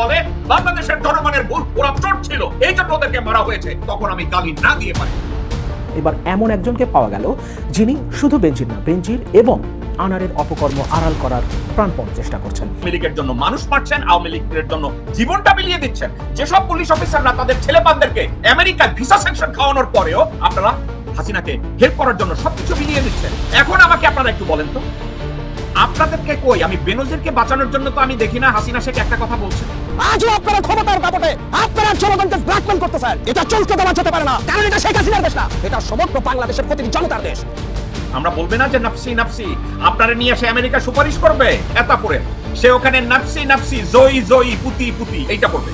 বলে বাংলাদেশের জনগণের ভুল ওরা চোট ছিল। এই জন্য ওদেরকে মারা হয়েছে। তখন আমি গালি না দিয়ে পারি। এবার এমন একজনকে পাওয়া গেল যিনি শুধু বেঞ্জির না বেঞ্জির এবং আনারের অপকর্ম আড়াল করার প্রাণপণ চেষ্টা করছেন। আওয়ামী লীগের জন্য মানুষ মারছেন আওয়ামী লীগের জন্য জীবনটা বিলিয়ে দিচ্ছেন। যেসব পুলিশ অফিসাররা তাদের ছেলেপানদেরকে আমেরিকায় ভিসা স্যাংশন খাওয়ানোর পরেও আপনারা হাসিনাকে হেল্প করার জন্য সবকিছু বিলিয়ে দিচ্ছেন। এখন আমাকে আপনারা একটু বলেন তো। আপনাদেরকে কই? আমি বেনজিরকে বাঁচানোর জন্য তো আমি দেখি না হাসিনা শেখ একটা কথা বলছেন আজও আপনারা ক্ষমতার দাপটে আপনারা জনগণকে ব্ল্যাকমেল করতেছেন। এটা চলতে দেওয়া যেতে পারে না কারণ এটা শেখ হাসিনার দেশ না এটা সমগ্র বাংলাদেশের প্রতিটি জনতার দেশ। আমরা বলবে না যে নাফসি নাফসি আপনারা নিয়ে এসে আমেরিকা সুপারিশ করবে? এতা পড়ে সে ওখানে নাফসি নাফসি জয়ী জয়ী পুতি পুতি এইটা পড়বে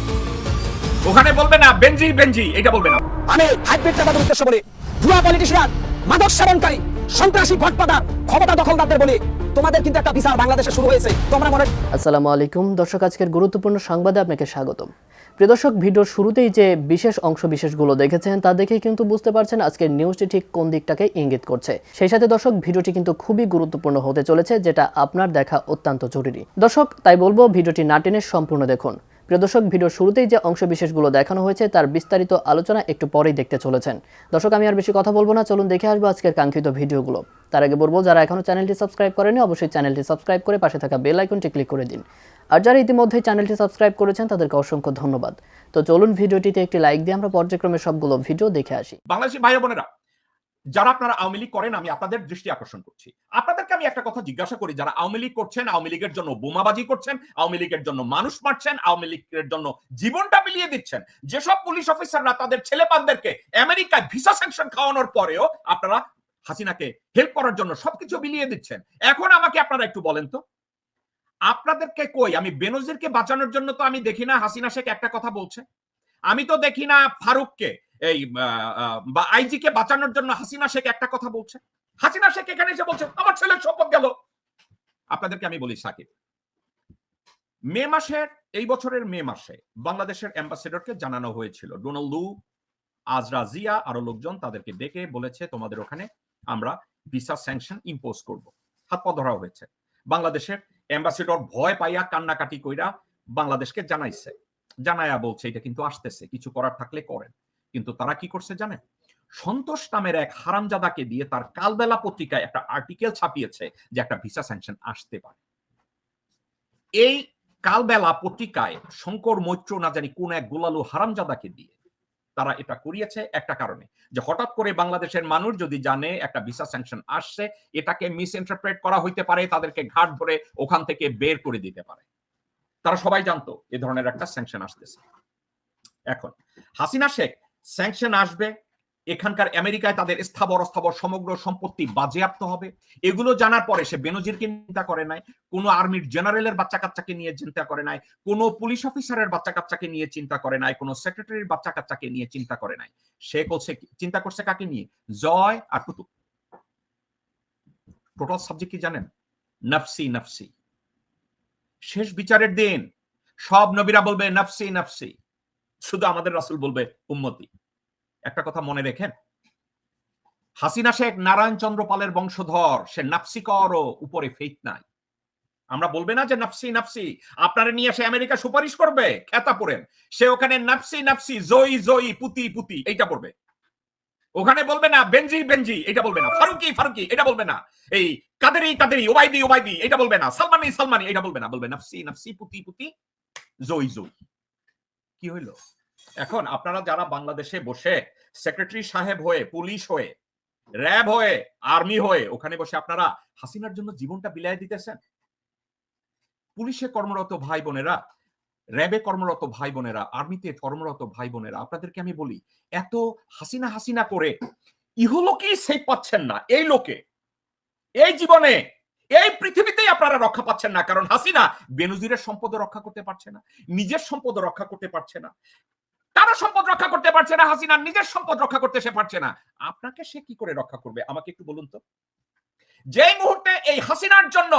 ওখানে বলবে না বেঞ্জি বেঞ্জি এটা বলবে না। আমি হাইব্রিড নেতাদের উদ্দেশ্য বলি। ভুয়া পলিটিশিয়ান মাদক সেবনকারী সন্ত্রাসী ভটপাদার ক্ষমতা দখলদারদের বলি। তোমাদের কিন্তু একটা বিচার বাংলাদেশে শুরু হয়েছে। তোমরা মনে আসসালামু আলাইকুম। দর্শক, আজকের গুরুত্বপূর্ণ সংবাদে আপনাকে স্বাগতম। প্রিয় দর্শক, ভিডিওর শুরুতেই যে বিশেষ অংশ বিশেষগুলো দেখেছেন, তা দেখেই কিন্তু বুঝতে পারছেন আজকের নিউজটি ঠিক কোন দিকটাকে ইঙ্গিত করছে। সেই সাথে দর্শক, ভিডিওটি কিন্তু খুবই গুরুত্বপূর্ণ হতে চলেছে, যেটা আপনার দেখা অত্যন্ত জরুরি। দর্শক, তাই বলব, ভিডিওটি না টেনে সম্পূর্ণ দেখুন। দর্শক, ভিডিওর শুরুতেই যে অংশ বিশেষগুলো দেখানো হয়েছে, তার বিস্তারিত আলোচনা একটু পরেই দেখতে চলেছেন। দর্শক, আমি আর বেশি কথা বলব না, চলুন দেখে আসব আজকের কাঙ্ক্ষিত ভিডিওগুলো। তার আগে বলব, যারা এখনও চ্যানেলটি সাবস্ক্রাইব করেনি, অবশ্যই চ্যানেলটি সাবস্ক্রাইব করে পাশে থাকা বেল আইকনটি ক্লিক করে দিন। আর যারা ইতিমধ্যে চ্যানেলটি সাবস্ক্রাইব করেছেন, তাদেরকে অসংখ্য ধন্যবাদ। তো চলুন ভিডিওটিতে একটি লাইক দিয়ে আমরা পর্যায়ক্রমে সবগুলো ভিডিও দেখে আসি। বাংলাদেশি ভাই বোনেরা যারা আপনারা আওয়ামী লীগ করেন, আমি আপনাদের দৃষ্টি আকর্ষণ করছি। আপনাদেরকে আমি একটা কথা জিজ্ঞাসা করি, যারা আওয়ামী লীগ করছেন, আওয়ামী লীগের জন্য বোমাবাজি করছেন, আওয়ামী লীগের জন্য মানুষ মারছেন, আওয়ামী লীগের জন্য জীবনটা মিলিয়ে দিচ্ছেন, যেসব পুলিশ অফিসাররা তাদের ছেলেপানদেরকে আমেরিকায় ভিসা স্যাংশন খাওয়ানোর পরেও আপনারা হাসিনাকে হেল্প করার জন্য সবকিছু মিলিয়ে দিচ্ছেন। এখন আমাকে আপনারা একটু বলেন তো, আপনাদেরকে কই? আমি বেনজিরকে বাঁচানোর জন্য তো আমি দেখি না, হাসিনা শেখ একটা কথা বলছে। আমি তো দেখি না ফারুককে। এই বা আইজি কে বাঁচানোর জন্য হাসিনা শেখ একটা কথা বলছে। হাসিনা শেখ এখানে এসে বলছে, আমার ছেলের শপথ গেল। আপনাদেরকে আমি বলি, সাকিব, মে মাসের, এই বছরের মে মাসে বাংলাদেশের অ্যাম্বাসেডরকে জানানো হয়েছিল ডোনাল্ড আজরা জিয়া, আরও লোকজন তাদেরকে ডেকে বলেছে, তোমাদের ওখানে আমরা ভিসা স্যাংশন ইম্পোজ করব। হাত পা ধরা হয়েছে। বাংলাদেশের অ্যাম্বাসেডর ভয় পাইয়া কান্নাকাটি কইরা বাংলাদেশকে জানাইছে। জানায়া বলছে, এটা কিন্তু আসতেছে, কিছু করার থাকলে করেন। কিন্তু তারা কি করছে জানেন? সন্তোষ নামের এক হারামজাদাকে দিয়ে তার কালবেলা পত্রিকায় একটা আর্টিকেল ছাপিয়েছে যে একটা ভিসা স্যাংশন আসতে পারে। এই কালবেলা পত্রিকায় শঙ্কর মৈত্র না জানি কোন এক গোলালু হারামজাদাকে দিয়ে তারা এটা করিয়েছে একটা কারণে, যে হঠাৎ করে বাংলাদেশের মানুষ যদি জানে একটা ভিসা স্যাংশন আসছে, এটাকে মিস ইন্টারপ্রেট করা হইতে পারে, তাদেরকে ঘাট ধরে ওখান থেকে বের করে দিতে পারে। তারা সবাই জানতো এ ধরনের একটা স্যাংশন আসতেছে। এখন, হাসিনা শেখ স্যাংশন আসবে, এখানকার আমেরিকায় তাদের স্থাবর অস্থাবর সমগ্র সম্পত্তি বাজেয়াপ্ত হবে। এগুলো জানার পরে সে বেনজিরকে চিন্তা করে নাই, কোনো আর্মির জেনারেলের বাচ্চা কাচ্চাকে নিয়ে চিন্তা করে নাই, কোনো পুলিশ অফিসারের বাচ্চা কাচ্চাকে নিয়ে চিন্তা করে নাই, কোনো সেক্রেটারির বাচ্চা কাচ্চাকে নিয়ে চিন্তা করে নাই। সে করছে? চিন্তা করছে কাকে নিয়ে? জয় আর টুতু টোটাল সাবজেক্ট কি জানেন? নফসি নফসি। শেষ বিচারের দিন। সব নবীরা বলবে, নফসি নফসি। শুধু আমাদের রাসুল বলবে, উম্মতি। একটা কথা মনে রেখেন, হাসিনা শেখ নারায়ণ চন্দ্র পালের বংশধর, সে নাফসি করও উপরে ফেইথ নাই। আমরা বলবে না যে নাফসি নাফসি, আপনারা নিয়ে এসে আমেরিকা সুপারিশ করবে, খেতা পড়েন। সে ওখানে নাফসি নাফসি, জয়ী জয়ী, পুতি পুতি, এইটা পড়বে ওখানে বলবে না বেঞ্জি বেঞ্জি এটা বলবে না, ফারুকি ফারুকি এটা বলবে না। এই কাদেরি কাদেরি, ওবাইদি ওবাইদি এটা বলবে না, সালমানি সালমানি এটা বলবে না, বলবে নাফসি নাফসি, পুতি পুতি, জয়ী জয়ী। কি হইল? এখন আপনারা যারা বাংলাদেশে বসে সেক্রেটারি সাহেব হয়ে পুলিশ হয়ে র্যাব হয়ে আর্মি হয়ে, ওখানে বসে আপনারা হাসিনার জন্য জীবনটা বিলাই দিতেছেন? পুলিশে কর্মরত ভাই বোনেরা র্যাবে কর্মরত ভাই বোনেরা আর্মিতে কর্মরত ভাই বোনেরা, আপনাদেরকে আমি বলি, এত হাসিনা হাসিনা করে ইহলোকেই সেই পাচ্ছেন না, এই লোকে, এই জীবনে। এই পৃথিবীতেই আপনারা রক্ষা পাচ্ছেন না, কারণ হাসিনা বেনজিরের সম্পদ রক্ষা করতে পারছে না, নিজের সম্পদ রক্ষা করতে পারছে না। তারও সম্পদ রক্ষা করতে পারছে না, হাসিনা নিজের সম্পদ রক্ষা করতে সে পারছে না। আপনাকে সে কি করে রক্ষা করবে? আমাকে একটু বলুন তো। যেই মুহূর্তে এই হাসিনার জন্য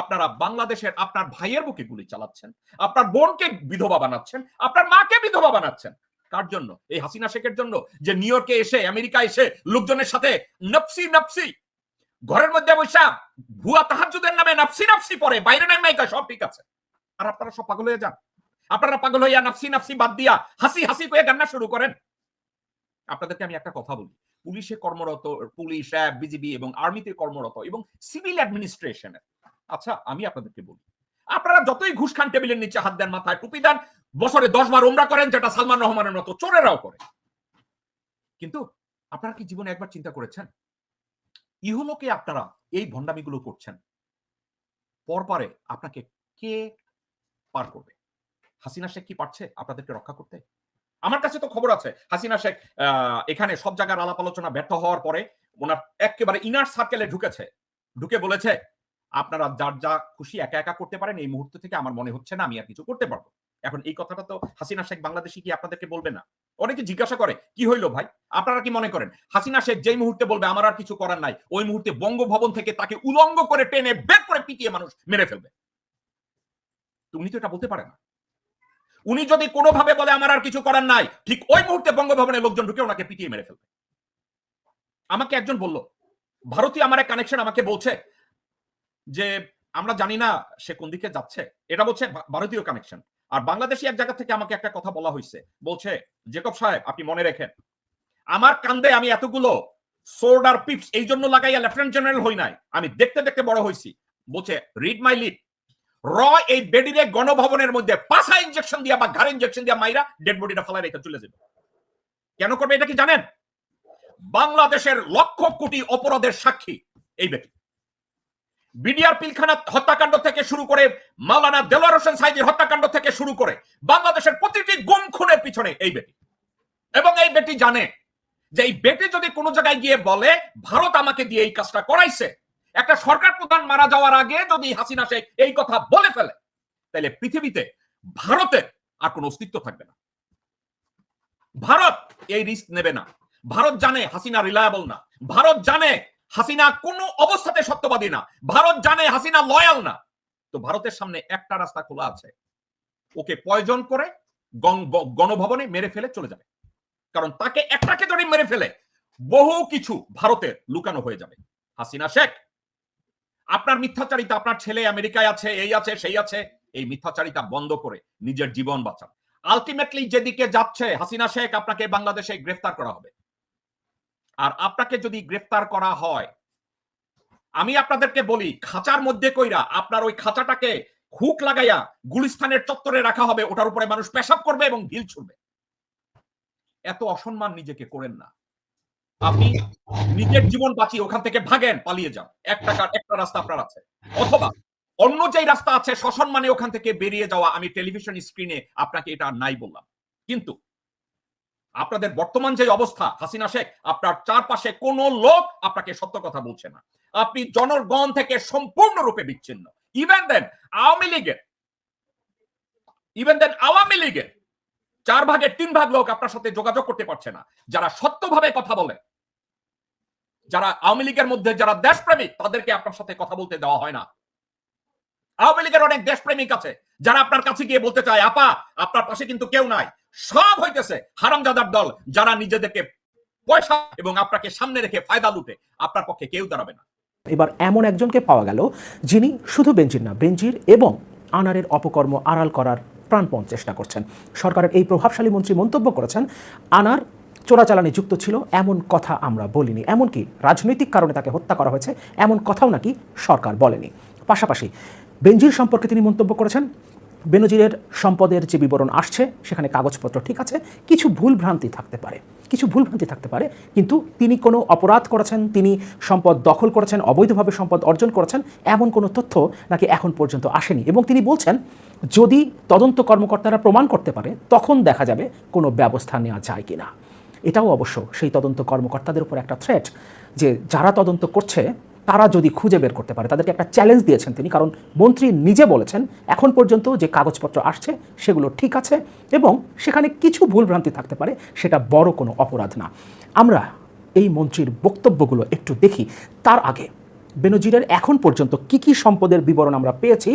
আপনারা বাংলাদেশের আপনার ভাইয়ের বুকে গুলি চালাচ্ছেন, আপনার বোনকে বিধবা বানাচ্ছেন, আপনার মাকে বিধবা বানাচ্ছেন, কার জন্য? এই হাসিনা শেখের জন্য? যে নিউ ইয়র্কে এসে, আমেরিকা এসে, লোকজনের সাথে নফসি নফসি ঘরের মধ্যে বৈশা ভুয়া তাহাজুদের নামে নফসি নফসি পরে, বাইরে নাই মাইকা সব ঠিক আছে। আর আপনারা সব পাগল হয়ে যান। আপনারা পাগল হইয়া নাফসি নাফসি বাদ দিয়া হাসি হাসি করে কান্না শুরু করেন। আপনাদেরকে আমি একটা কথা বলি। পুলিশে কর্মরত, পুলিশ র্যাব বিজিবি এবং আর্মিতে কর্মরত এবং সিভিল অ্যাডমিনিস্ট্রেশনের। আচ্ছা আমি আপনাদেরকে বলি। আপনারা যতই ঘুষ খান টেবিলের নিচে হাত দেন, মাথায় টুপি দেন, বছরে দশ বার ওমরা করেন, যেটা সালমান রহমানের মতো চোরেরাও করে। কিন্তু আপনারা কি জীবনে একবার চিন্তা করেছেন? ইহলোকে আপনারা এই ভণ্ডামিগুলো করছেন। পরপারে আপনাকে কে পার করবে? হাসিনা শেখ কি পারছে আপনাদেরকে রক্ষা করতে? আমার কাছে তো খবর আছে, হাসিনা শেখ এখানে সব জায়গার আলাপ আলোচনা ব্যর্থ হওয়ার পরে ওনার একেবারে ইনার সার্কেলে ঢুকেছে। ঢুকে বলেছে, আপনারা যার যা খুশি একা একা করতে পারেন, এই মুহূর্ত থেকে আমার মনে হচ্ছে না আমি আর কিছু করতে পারব। এখন এই কথাটা তো হাসিনা শেখ বাংলাদেশি কি আপনাদেরকে বলবে না? অনেকে জিজ্ঞাসা করে, কি হইল ভাই? আপনারা কি মনে করেন? হাসিনা শেখ যেই মুহূর্তে বলবে, আমার আর কিছু করার নাই, ওই মুহূর্তে বঙ্গভবন থেকে তাকে উলঙ্গ করে টেনে বের করে পিটিয়ে মানুষ মেরে ফেলবে। উনি তো এটা বলতে পারে না। উনি যদি কোনোভাবে বলে, আমার আর কিছু করার নাই, ঠিক ওই মুহূর্তে বঙ্গভবনের লোকজন ঢুকে ওনাকে পিটিয়ে মেরে ফেলবে। আমাকে একজন বলল, ভারতীয় আমার এক কানেকশন আমাকে বলছে যে, আমরা জানি না সে কোন দিকে যাচ্ছে। এটা বলছে ভারতীয় কানেকশন আর বাংলাদেশি এক জায়গা থেকে আমাকে একটা কথা বলা হয়েছে বলছে, জেকব সাহেব, আপনি মনে রেখেন, আমার কান্দে আমি এতগুলো সোর্ড আর পিপস এই জন্য লাগাইয়া লেফটেন্যান্ট জেনারেল হই নাই। আমি দেখতে দেখতে বড় হইছি। বলছে রিড মাই লিপ র এই বেডিরে গণভবনের মধ্যে পাঁচা ইনজেকশন দিয়া বা ঘাড় ইনজেকশন দিয়া মাইরা ডেড বডিটা ফেলা রেখে চলে যাবে। কেন করবে এটা কি জানেন? বাংলাদেশের লক্ষ কোটি অপরাধের সাক্ষী এই ব্যক্তি। বিডিআর পিলখানা হত্যাকাণ্ড থেকে শুরু করে মাওলানা দেলোয়ার হোসেন সাইদির হত্যাকাণ্ড থেকে শুরু করে বাংলাদেশের প্রতিটি গুম খুনের পিছনে এই বেটি। এবং এই বেটি জানে যে এই বেটি যদি কোনো জায়গায় গিয়ে বলে, ভারত আমাকে দিয়ে এই কাজটা করাইছে। একটা সরকার প্রধান মারা যাওয়ার আগে যদি হাসিনা শেখ এই কথা বলে ফেলে, তাহলে পৃথিবীতে ভারতের আর কোনো অস্তিত্ব থাকবে না। ভারত এই রিস্ক নেবে না। ভারত জানে হাসিনা রিলায়েবল না। ভারত জানে হাসিনা কোনো অবস্থাতে সত্যবাদী না। ভারত জানে হাসিনা লয়াল না। তো ভারতের সামনে একটা রাস্তা খোলা আছে। ওকে পয়জন করে গণভবনে মেরে ফেলে চলে যাবে। কারণ তাকে একটাকে যদি মেরে ফেলে, বহু কিছু ভারতের লুকানো হয়ে যাবে। হাসিনা শেখ, আপনার মিথ্যাচারিতা আপনার ছেলে আমেরিকায় আছে, এই আছে, সেই আছে, এই মিথ্যাচারিতা বন্ধ করে নিজের জীবন বাঁচান। আলটিমেটলি যেদিকে যাচ্ছে, হাসিনা শেখ আপনাকে বাংলাদেশে গ্রেফতার করা হবে। আর আপনাকে যদি গ্রেফতার করা হয়, আমি আপনাদেরকে বলি, খাঁচার মধ্যে কইরা আপনার ওই খাঁচাটাকে হুক লাগাইয়া গুলিস্তানের চত্বরে রাখা হবে, ওটার উপরে মানুষ পেশাব করবে এবং ঢিল ছুড়বে। এত অসম্মান নিজেকে করেন না। আপনি নিজের জীবন বাঁচিয়ে ওখান থেকে ভাগেন, পালিয়ে যান। এক টাকার একটা রাস্তা আপনার আছে। অথবা অন্য যেই রাস্তা আছে, সসম্মানে ওখান থেকে বেরিয়ে যাওয়া, আমি টেলিভিশন স্ক্রিনে আপনাকে এটা নাই বললাম। কিন্তু আপনাদের বর্তমান যে অবস্থা, হাসিনা শেখ, আপনার চারপাশে কোনো লোক আপনাকে সত্য কথা বলছে না। আপনি জনগণ থেকে সম্পূর্ণরূপে বিচ্ছিন্ন। ইভেন দেন আওয়ামী লীগের ইভেন দেন আওয়ামী লীগের চার ভাগের তিন ভাগ লোক আপনার সাথে যোগাযোগ করতে পারছে না। যারা সত্যভাবে কথা বলে, যারা আওয়ামী লীগের মধ্যে যারা দেশপ্রেমিক, তাদেরকে আপনার সাথে কথা বলতে দেওয়া হয় না। আওয়ামী লীগের অনেক দেশপ্রেমিক আছে, যারা আপনার কাছে গিয়ে বলতে চায়, আপা, আপনার পাশে কিন্তু কেউ নাই। সব হইতেছে হারামজাদার দল, যারা নিজেদেরকে পয়সা এবং আপনাকে সামনে রেখে ফায়দা লুটে। আপনার পক্ষে কেউ দাঁড়াবে না। এবার এমন একজনকে পাওয়া গেল, যিনি শুধু বেঞ্জির না বেঞ্জির এবং আনারের অপকর্ম আড়াল করার প্রাণপণ চেষ্টা করছেন। সরকারের এই প্রভাবশালী মন্ত্রী মন্তব্য করেছেন, আনার চোরাচালানি যুক্ত ছিল, এমন কথা আমরা বলিনি। এমনকি রাজনৈতিক কারণে তাকে হত্যা করা হয়েছে, এমন কথাও নাকি সরকার বলেনি। পাশাপাশি বেঞ্জির সম্পর্কে তিনি মন্তব্য করেছেন, বেনজিরের সম্পদের যে বিবরণ আসছে, সেখানে কাগজপত্র ঠিক আছে, কিছু ভুল ভ্রান্তি থাকতে পারে, কিছু ভুল ভ্রান্তি থাকতে পারে, কিন্তু তিনি কোনো অপরাধ করেছেন, তিনি সম্পদ দখল করেছেন, অবৈধভাবে সম্পদ অর্জন করেছেন, এমন কোনো তথ্য নাকি এখন পর্যন্ত আসেনি। এবং তিনি বলছেন, যদি তদন্ত কর্মকর্তারা প্রমাণ করতে পারে, তখন দেখা যাবে কোনো ব্যবস্থা নেওয়া যায় কিনা। এটাও অবশ্য সেই তদন্ত কর্মকর্তাদের উপর একটা থ্রেট যে যারা তদন্ত করছে তারা যদি খুঁজে বের করতে পারে, তাদেরকে একটা চ্যালেঞ্জ দিয়েছেন তিনি। কারণ মন্ত্রী নিজে বলেছেন, এখন পর্যন্ত যে কাগজপত্র আসছে, সেগুলো ঠিক আছে এবং সেখানে কিছু ভুলভ্রান্তি থাকতে পারে, সেটা বড় কোনো অপরাধ না। আমরা এই মন্ত্রীর বক্তব্যগুলো একটু দেখি। তার আগে, বেনজিরের এখন পর্যন্ত কি কি সম্পদের বিবরণ আমরা পেয়েছি,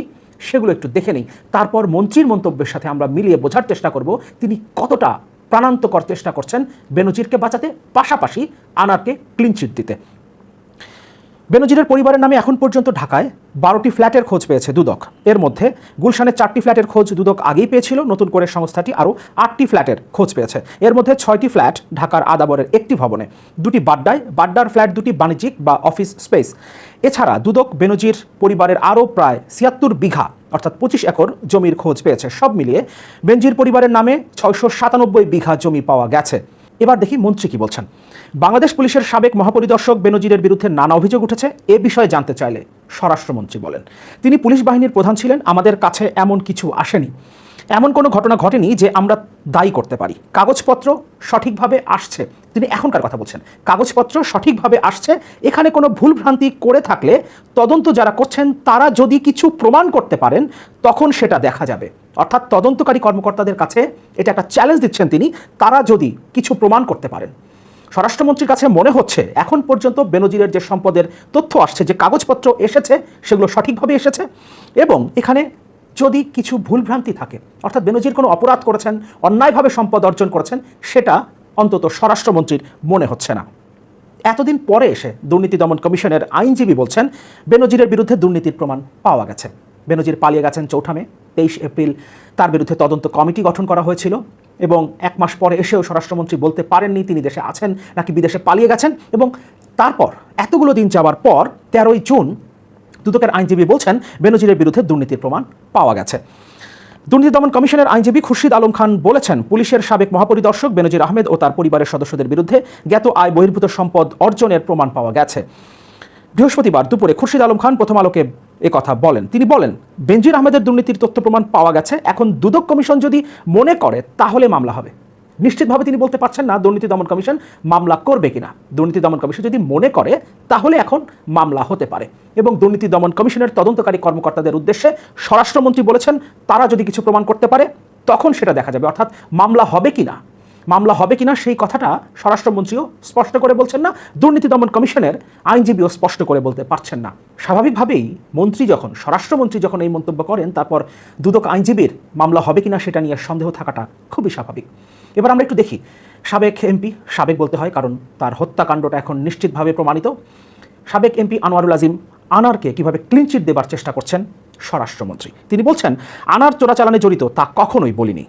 সেগুলো একটু দেখে নিই। তারপর মন্ত্রীর মন্তব্যের সাথে আমরা মিলিয়ে বোঝার চেষ্টা করব, তিনি কতটা প্রাণান্তকর চেষ্টা করছেন বেনজিরকে বাঁচাতে, পাশাপাশি আনারকে ক্লিনচিট দিতে। বেনজিরের পরিবারের নামে এখন পর্যন্ত ঢাকায় বারোটি ফ্ল্যাটের খোঁজ পেয়েছে দুদক। এর মধ্যে গুলশানের চারটি ফ্ল্যাটের খোঁজ দুদক আগেই পেয়েছিল, নতুন করে সংস্থাটি আরও আটটি ফ্ল্যাটের খোঁজ পেয়েছে। এর মধ্যে ছয়টি ফ্ল্যাট ঢাকার আদাবরের একটি ভবনে, দুটি বাড্ডায়, বাড্ডার ফ্ল্যাট, দুটি বাণিজ্যিক বা অফিস স্পেস। এছাড়া দুদক বেনজির পরিবারের আরও প্রায় ছিয়াত্তর বিঘা, অর্থাৎ পঁচিশ একর জমির খোঁজ পেয়েছে। সব মিলিয়ে বেনজির পরিবারের নামে ছয়শো সাতানব্বই বিঘা জমি পাওয়া গেছে। এবার দেখি মন্ত্রী কি বলছেন। বাংলাদেশ পুলিশের সাবেক মহাপরিদর্শক বেনজিরের বিরুদ্ধে নানা অভিযোগ উঠেছে, এ বিষয়ে জানতে চাইলে স্বরাষ্ট্রমন্ত্রী বলেন। তিনি পুলিশ বাহিনীর প্রধান ছিলেন, আমাদের কাছে এমন কিছু আসেনি। এমন কোনো ঘটনা ঘটেনি যে আমরা দায়ী করতে পারি। কাগজপত্র সঠিকভাবে আসছে। তিনি এখনকার কথা বলছেন, কাগজপত্র সঠিকভাবে আসছে। এখানে কোনো ভুলভ্রান্তি করে থাকলে তদন্ত যারা করছেন, তারা যদি কিছু প্রমাণ করতে পারেন, তখন সেটা দেখা যাবে। অর্থাৎ তদন্তকারী কর্মকর্তাদের কাছে এটা একটা চ্যালেঞ্জ দিচ্ছেন তিনি, তারা যদি কিছু প্রমাণ করতে পারেন। স্বরাষ্ট্রমন্ত্রীর কাছে মনে হচ্ছে এখন পর্যন্ত বেনজিরের যে সম্পদের তথ্য আসছে, যে কাগজপত্র এসেছে, সেগুলো সঠিকভাবে এসেছে এবং এখানে যদি কিছু ভুলভ্রান্তি থাকে, অর্থাৎ বেনজির কোনো অপরাধ করেছেন, অন্যায়ভাবে সম্পদ অর্জন করেছেন, সেটা অন্তত স্বরাষ্ট্রমন্ত্রীর মনে হচ্ছে না। এতদিন পরে এসে দুর্নীতি দমন কমিশনের আইনজীবী বলছেন, বেনজিরের বিরুদ্ধে দুর্নীতির প্রমাণ পাওয়া গেছে। বেনজির পালিয়ে গেছেন চৌঠামে তেইশ এপ্রিল তার বিরুদ্ধে তদন্ত কমিটি গঠন করা হয়েছিল। এবং এক মাস পরে এসেও স্বরাষ্ট্রমন্ত্রী বলতে পারেননি তিনি দেশে আছেন নাকি বিদেশে পালিয়ে গেছেন এবং তারপর এতগুলো দিন যাওয়ার পর তেরোই জুন দুদকের আইনজীবী বলছেন, বেনজিরের বিরুদ্ধে দুর্নীতির প্রমাণ পাওয়া গেছে। দুর্নীতি দমন কমিশনের আইনজীবী খুরশিদ আলম খান বলেছেন, পুলিশের সাবেক মহাপরিদর্শক বেনজির আহমেদ ও তার পরিবারের সদস্যদের বিরুদ্ধে জ্ঞাত আয় বহির্ভূত সম্পদ অর্জনের প্রমাণ পাওয়া গেছে। বৃহস্পতিবার দুপুরে খুরশিদ আলম খান প্রথম আলোকে এ কথা বলেন। তিনি বলেন, বেনজির আহমেদের দুর্নীতির তথ্য প্রমাণ পাওয়া গেছে। এখন দুদক কমিশন যদি মনে করে, তাহলে মামলা হবে। নিশ্চিতভাবে তিনি বলতে পারছেন না দুর্নীতি দমন কমিশন মামলা করবে কিনা। দুর্নীতি দমন কমিশন যদি মনে করে, তাহলে এখন মামলা হতে পারে। এবং দুর্নীতি দমন কমিশনের তদন্তকারী কর্মকর্তাদের উদ্দেশ্যে স্বরাষ্ট্রমন্ত্রী বলেছেন, তারা যদি কিছু প্রমাণ করতে পারে, তখন সেটা দেখা যাবে। অর্থাৎ মামলা হবে কিনা মামলা হবে কিনা সেই কথাটা স্বরাষ্ট্রমন্ত্রীও স্পষ্ট করে বলছেন না, দুর্নীতি দমন কমিশনের আইনজীবীও স্পষ্ট করে বলতে পারছেন না। স্বাভাবিকভাবেই মন্ত্রী যখন, স্বরাষ্ট্রমন্ত্রী যখন এই মন্তব্য করেন, তারপর দুদক আইনজীবীর মামলা হবে কিনা সেটা নিয়ে সন্দেহ থাকাটা খুবই স্বাভাবিক। এবার আমরা একটু দেখি, সাবেক এমপি, সাবেক বলতে হয়, কারণ তার হত্যাকাণ্ডটা এখন নিশ্চিতভাবে প্রমাণিত। সাবেক এমপি আনোয়ারুল আজিম আনারকে কীভাবে ক্লিনচিট দেবার চেষ্টা করছেন স্বরাষ্ট্রমন্ত্রী। তিনি বলছেন, আনার চোরাচালানে জড়িত তা কখনোই বলিনি।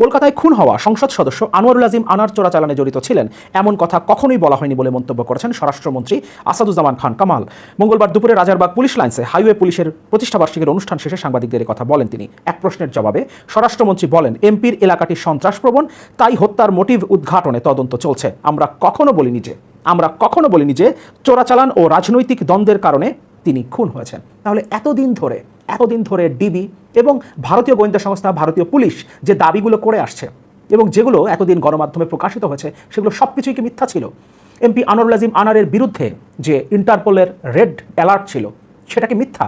কলকাতায় খুন হওয়া সংসদ সদস্য আনোয়ারুল আজিম আনার চোরাচালানে জড়িত ছিলেন। এমন কথা কখনোই বলা হয়নি বলে মন্তব্য করেছেন স্বরাষ্ট্রমন্ত্রী আসাদুজ্জামান খান কামাল। মঙ্গলবার দুপুরে রাজারবাগ পুলিশ লাইন্সে হাইওয়ে পুলিশের প্রতিষ্ঠাবার্ষিকীর অনুষ্ঠান শেষে সাংবাদিকদের কথা বলেন তিনি। এক প্রশ্নের জবাবে স্বরাষ্ট্রমন্ত্রী বলেন, এমপির এলাকাটি সন্ত্রাসপ্রবণ, তাই হত্যার মোটিভ উদ্ঘাটনে তদন্ত চলছে। আমরা কখনো বলিনি যে, আমরা কখনো বলিনি যে চোরাচালান ও রাজনৈতিক দ্বন্দ্বের কারণে তিনি খুন হয়েছেন। তাহলে এতদিন ধরে এতদিন ধরে ডিবি এবং ভারতীয় গোয়েন্দা সংস্থা, ভারতীয় পুলিশ যে দাবিগুলো করে আসছে এবং যেগুলো এতদিন গণমাধ্যমে প্রকাশিত হয়েছে, সেগুলো সব কিছুই কি মিথ্যা ছিল? এমপি আনোয়ারুল আজিম আনারের বিরুদ্ধে যে ইন্টারপোলের রেড অ্যালার্ট ছিল, সেটা কি মিথ্যা?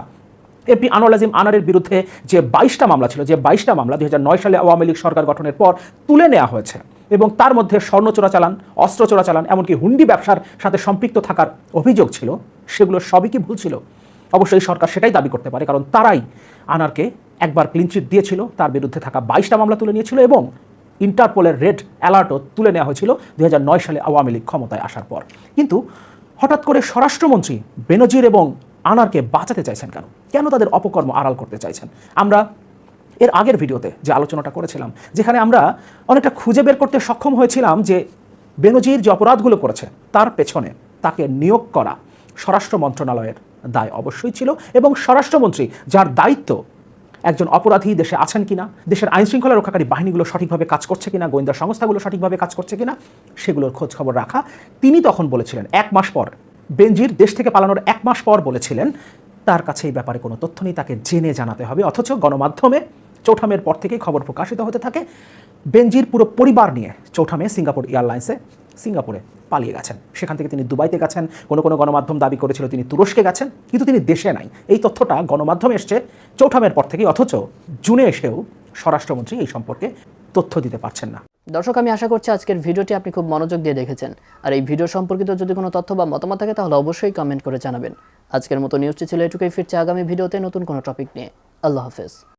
এমপি আনোয়ার আজিম আনারের বিরুদ্ধে যে বাইশটা মামলা ছিল, যে বাইশটা মামলা দুই হাজার নয় সালে আওয়ামী লীগ সরকার গঠনের পর তুলে নেওয়া হয়েছে এবং তার মধ্যে স্বর্ণ চোরাচালান, অস্ত্র চোরাচালান, এমনকি হুন্ডি ব্যবসার সাথে সম্পৃক্ত থাকার অভিযোগ ছিল সেগুলো সবই কি ভুল ছিল? অবশ্যই সরকার সেটাই দাবি করতে পারে, কারণ তারাই আনারকে একবার ক্লিনচিট দিয়েছিল, তার বিরুদ্ধে থাকা বাইশটা মামলা তুলে নিয়েছিল এবং ইন্টারপোলের রেড অ্যালার্টও তুলে নেওয়া হয়েছিল দুই হাজার নয় সালে আওয়ামী লীগ ক্ষমতায় আসার পর। কিন্তু হঠাৎ করে স্বরাষ্ট্রমন্ত্রী বেনজির এবং আনারকে বাঁচাতে চাইছেন কেন? কেন তাদের অপকর্ম আড়াল করতে চাইছেন? আমরা এর আগের ভিডিওতে যে আলোচনাটা করেছিলাম, যেখানে আমরা অনেকটা খুঁজে বের করতে সক্ষম হয়েছিলাম যে বেনজির যে অপরাধগুলো করেছে, তার পেছনে তাকে নিয়োগ করা স্বরাষ্ট্র মন্ত্রণালয়ের দায় অবশ্যই ছিল এবং স্বরাষ্ট্রমন্ত্রী যার দায়িত্ব একজন অপরাধী দেশে আছেন কিনা, দেশের আইন শৃঙ্খলা রক্ষাকারী বাহিনীগুলো সঠিকভাবে কাজ করছে কিনা, গোয়েন্দা সংস্থাগুলো সঠিকভাবে কাজ করছে কিনা, সেগুলোর খোঁজ খবর রাখা। তিনি তখন বলেছিলেন, এক মাস পর, বেনজির দেশ থেকে পালানোর এক মাস পর বলেছিলেন, তার কাছে এই ব্যাপারে কোনো তথ্য নেই, তাকে জেনে জানাতে হবে। অথচ গণমাধ্যমে চৌঠামের পর থেকেই খবর প্রকাশিত হতে থাকে, বেনজির পুরো পরিবার নিয়ে চৌঠামে সিঙ্গাপুর এয়ারলাইন্সে, সিঙ্গাপুরে পালিয়ে গেছেন। সেখান থেকে তিনি দুবাইতে গেছেন, কোনো কোনো গণমাধ্যম দাবি করেছিল তিনি তুরস্কে গেছেন, কিন্তু তিনি দেশে নাই। এই তথ্যটা গণমাধ্যমে এসছে চৌঠামের পর থেকেই অথচ জুনে এসেও স্বরাষ্ট্রমন্ত্রী এই সম্পর্কে তথ্য দিতে পারছেন না। দর্শক, আমি আশা করছি আজকের ভিডিওটি আপনি খুব মনোযোগ দিয়ে দেখেছেন। আর এই ভিডিও সম্পর্কিত যদি কোনো তথ্য বা মতামত থাকে, তাহলে অবশ্যই কমেন্ট করে জানাবেন। আজকের মতো নিউজটি ছিল এটুকুই। ফিরছে আগামী ভিডিওতে নতুন কোনো টপিক নিয়ে। আল্লাহ হাফেজ।